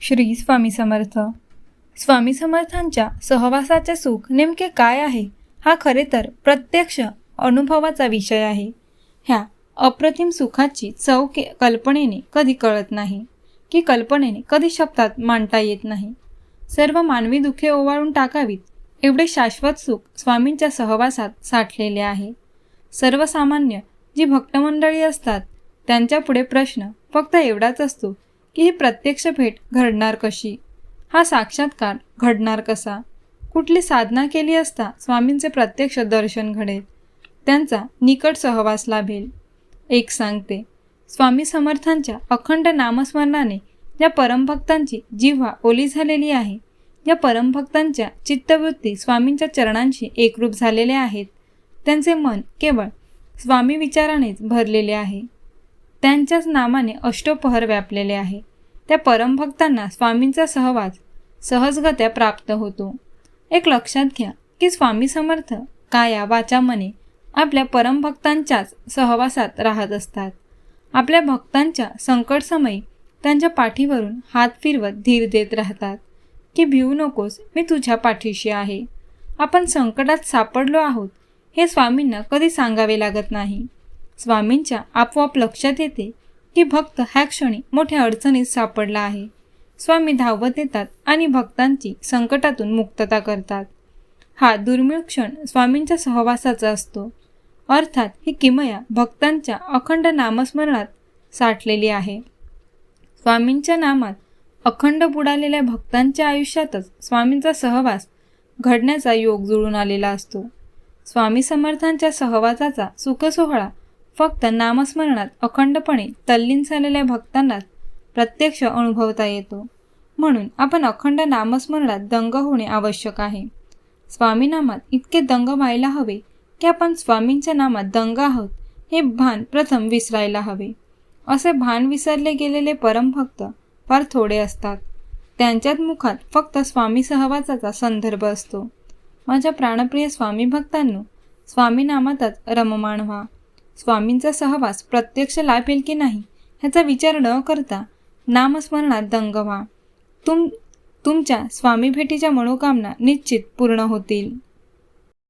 श्री स्वामी समर्थ. स्वामी समर्थांच्या सहवासाचे सुख नेमके काय आहे? हा खरे तर प्रत्यक्ष अनुभवाचा विषय आहे. ह्या अप्रतिम सुखाची चव के कल्पनेने कधी कळत नाही की कल्पनेने कधी शब्दात मांडता येत नाही. सर्व मानवी दुःखे ओवाळून टाकावीत एवढे शाश्वत सुख स्वामींच्या सहवासात साठलेले आहे. सर्वसामान्य जी भक्तमंडळी असतात त्यांच्यापुढे प्रश्न फक्त एवढाच असतो की ही प्रत्यक्ष भेट घडणार कशी? हा साक्षात्कार घडणार कसा? कुठली साधना केली असता स्वामींचे प्रत्यक्ष दर्शन घडेल? त्यांचा निकट सहवास लाभेल. एक सांगते स्वामी समर्थांच्या अखंड नामस्मरणाने या परमभक्तांची जिव्हा ओली झालेली आहे या परमभक्तांच्या चित्तवृत्ती स्वामींच्या चरणांशी एकरूप झालेल्या आहेत. त्यांचे मन केवळ स्वामी विचारानेच भरलेले आहे. त्यांच्याच नामाने अष्टोपहर व्यापलेले आहे. त्या परमभक्तांना स्वामींचा सहवास सहजगत्या प्राप्त होतो. एक लक्षात घ्या की स्वामी समर्थ काया वाचा मने आपल्या परमभक्तांच्याच सहवासात राहत असतात. आपल्या भक्तांच्या संकटसमयी त्यांच्या पाठीवरून हात फिरवत धीर देत राहतात की भिवू नकोस मी तुझ्या पाठीशी आहे. आपण संकटात सापडलो आहोत हे स्वामींना कधी सांगावे लागत नाही. स्वामींच्या आपोआप लक्षात येते की भक्त ह्या क्षणी मोठ्या अडचणीत सापडला आहे. स्वामी धावत येतात आणि भक्तांची संकटातून मुक्तता करतात. हा दुर्मिळ क्षण स्वामींच्या सहवासाचा असतो. अर्थात ही किमया भक्तांच्या अखंड नामस्मरणात साठलेली आहे. स्वामींच्या नामात अखंड बुडालेल्या भक्तांच्या आयुष्यातच स्वामींचा सहवास घडण्याचा योग जुळून आलेला असतो. स्वामी समर्थांच्या सहवासाचा सुखसोहळा फक्त नामस्मरणात अखंडपणे तल्लीन झालेल्या भक्तांनाच प्रत्यक्ष अनुभवता येतो. म्हणून आपण अखंड नामस्मरणात दंग होणे आवश्यक आहे. स्वामी नामात इतके दंग व्हायला हवे की आपण स्वामींच्या नामात दंग आहोत हे भान प्रथम विसरायला हवे. असे भान विसरले गेलेले परमभक्त फार थोडे असतात. त्यांच्यात मुखात फक्त स्वामी सहवासाचा संदर्भ असतो. माझ्या प्राणप्रिय स्वामी भक्तांनो स्वामी नामातच रममाण व्हा. स्वामींचा सहवास प्रत्यक्ष लाभेल की नाही ह्याचा विचार न करता नामस्मरणात दंग व्हा. तुम तुमच्या स्वामी भेटीच्या मनोकामना निश्चित पूर्ण होतील.